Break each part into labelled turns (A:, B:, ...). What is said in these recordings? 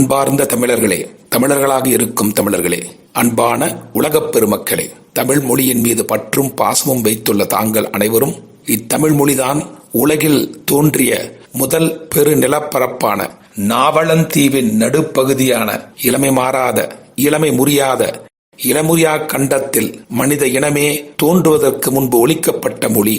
A: அன்பார்ந்த தமிழர்களே தமிழர்களாக இருக்கும் தமிழர்களே அன்பான உலகப் பெருமக்களே தமிழ் மொழியின் மீது பற்றும் பாசமும் வைத்துள்ள தாங்கள் அனைவரும் இத்தமிழ் மொழிதான் உலகில் தோன்றிய முதல் பெரு நிலப்பரப்பான நாவலந்தீவின் நடுப்பகுதியான இளமை மாறாத இளமை முறியாத இளமுறியா கண்டத்தில் மனித இனமே தோன்றுவதற்கு முன்பு ஒழிக்கப்பட்ட மொழி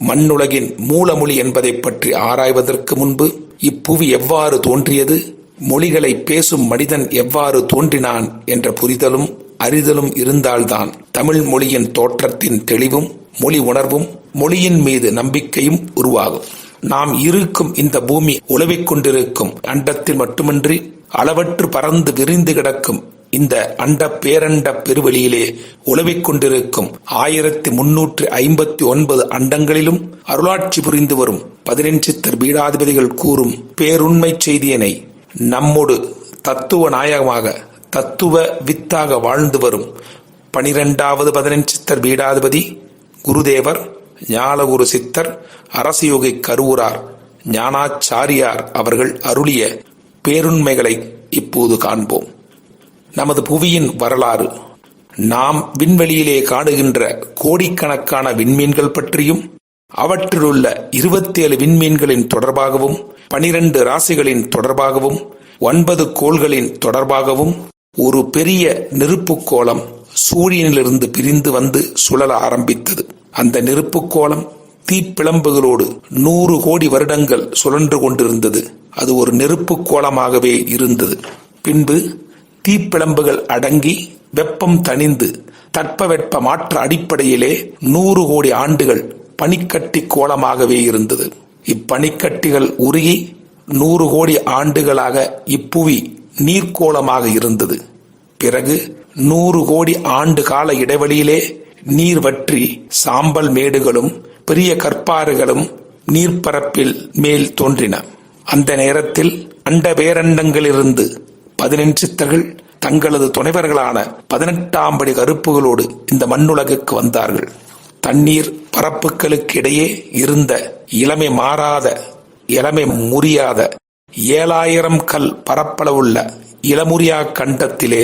A: மண்ணுலகின் மூலமொழி என்பதை பற்றி ஆராய்வதற்கு முன்பு இப்புவி எவ்வாறு தோன்றியது? மொழிகளை பேசும் மனிதன் எவ்வாறு தோன்றினான் என்ற புரிதலும் அறிதலும் இருந்தால்தான் தமிழ் மொழியின் தோற்றத்தின் தெளிவும் மொழி உணர்வும் மொழியின் மீது நம்பிக்கையும் உருவாகும். நாம் இருக்கும் இந்த பூமி உழவிக் கொண்டிருக்கும் அண்டத்தில் மட்டுமின்றி அளவற்று பறந்து விரிந்து கிடக்கும் இந்த அண்ட பேரண்ட பெருவெளியிலே உழவிக் கொண்டிருக்கும் ஆயிரத்தி முன்னூற்று ஐம்பத்தி ஒன்பது அண்டங்களிலும் அருளாட்சி புரிந்து வரும் பதினெஞ்சித்தர் பீடாதிபதிகள் கூறும் பேருண்மை செய்தியினை நம்மோடு தத்துவ நாயகமாக தத்துவ வித்தாக வாழ்ந்து வரும் பனிரெண்டாவது பதினஞ்சித்தர் பீடாதிபதி குருதேவர் ஞானகுரு சித்தர் அரசயோகி கருவூரார் ஞானாச்சாரியார் அவர்கள் அருளிய பேருண்மைகளை இப்போது காண்போம். நமது புவியின் வரலாறு நாம் விண்வெளியிலே காணுகின்ற கோடிக்கணக்கான விண்மீன்கள் பற்றியும் அவற்றிலுள்ள இருபத்தேழு விண்மீன்களின் தொடர்பாகவும் பனிரெண்டு ராசிகளின் தொடர்பாகவும் ஒன்பது கோள்களின் தொடர்பாகவும் ஒரு பெரிய நெருப்புக் கோலம் சூரியனிலிருந்து பிரிந்து வந்து சுழல ஆரம்பித்தது. அந்த நெருப்புக் கோலம் தீப்பிளம்புகளோடு நூறு கோடி வருடங்கள் சுழன்று கொண்டிருந்தது. அது ஒரு நெருப்புக் கோலமாகவே இருந்தது. பின்பு தீப்பிளம்புகள் அடங்கி வெப்பம் தணிந்து தட்பவெட்ப மாற்ற அடிப்படையிலே நூறு கோடி ஆண்டுகள் பனிக்கட்டி கோலமாகவே இருந்தது. இப்பனிக்கட்டிகள் உருகி நூறு கோடி ஆண்டுகளாக இப்புவி நீர்க்கோளமாக இருந்தது. பிறகு நூறு கோடி ஆண்டு கால இடைவெளியிலே நீர் வற்றி சாம்பல் மேடுகளும் பெரிய கற்பாறுகளும் நீர்ப்பரப்பில் மேல் தோன்றின. அந்த நேரத்தில் அண்ட பேரண்டங்களிலிருந்து பதினெஞ்சித்தர்கள் தங்களது துணைவர்களான பதினெட்டாம் படி கருப்புகளோடு இந்த மண்ணுலகுக்கு வந்தார்கள். தண்ணீர் பரப்புகளுக்கு இடையே இருந்த இளமை மாறாத இளமை முறியாத ஏழாயிரம் கல் பரப்பளவுள்ள இளமுரியா கண்டத்திலே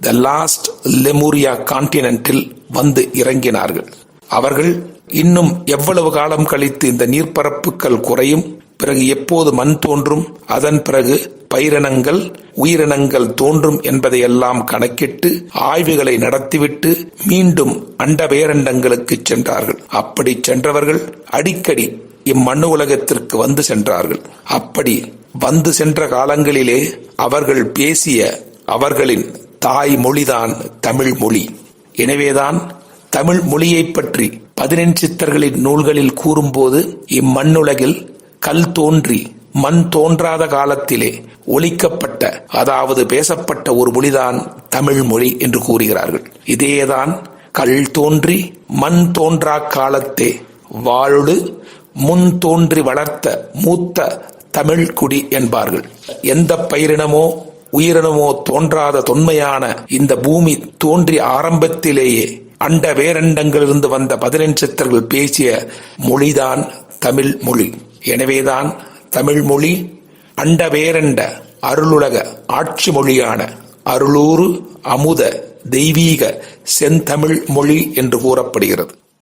A: த லாஸ்ட் லெமுரியா கான்டினென்டில் வந்து இறங்கினார்கள். அவர்கள் இன்னும் எவ்வளவு காலம் கழித்து இந்த நீர்ப்பரப்புகள் குறையும்? பிறகு எப்போது மண் தோன்றும்? அதன் பிறகு பயிரினங்கள் உயிரினங்கள் தோன்றும் என்பதையெல்லாம் கணக்கிட்டு ஆய்வுகளை நடத்திவிட்டு மீண்டும் அண்ட பேரண்டங்களுக்கு சென்றார்கள். அப்படி சென்றவர்கள் அடிக்கடி இம்மண்ணு உலகத்திற்கு வந்து சென்றார்கள். அப்படி வந்து சென்ற காலங்களிலே அவர்கள் பேசிய அவர்களின் தாய் மொழிதான் தமிழ் மொழி எனவேதான் தமிழ் மொழியை பற்றி பதினெஞ்சித்தர்களின் நூல்களில் கூறும்போது இம்மண்ணுலகில் கல் தோன்றி மண் தோன்றாத காலத்திலே ஒழிக்கப்பட்ட அதாவது பேசப்பட்ட ஒரு மொழிதான் தமிழ் மொழி என்று கூறுகிறார்கள். இதேதான் கல் தோன்றி மண் தோன்றா காலத்தே வாழுடு முன் தோன்றி வளர்த்த மூத்த தமிழ் குடி என்பார்கள். எந்த பயிரினமோ உயிரினமோ தோன்றாத தொன்மையான இந்த பூமி தோன்றிய ஆரம்பத்திலேயே அண்ட வேரண்டங்களிலிருந்து வந்த பதினெஞ்சத்தர்கள் பேசிய மொழிதான் தமிழ் மொழி. எனவேதான் தமிழ் மொழி அண்ட வேரண்ட அருளுலக ஆட்சி மொழியான அருளூறு அமுத தெய்வீக செந்தமிழ் மொழி என்று கூறப்படுகிறது.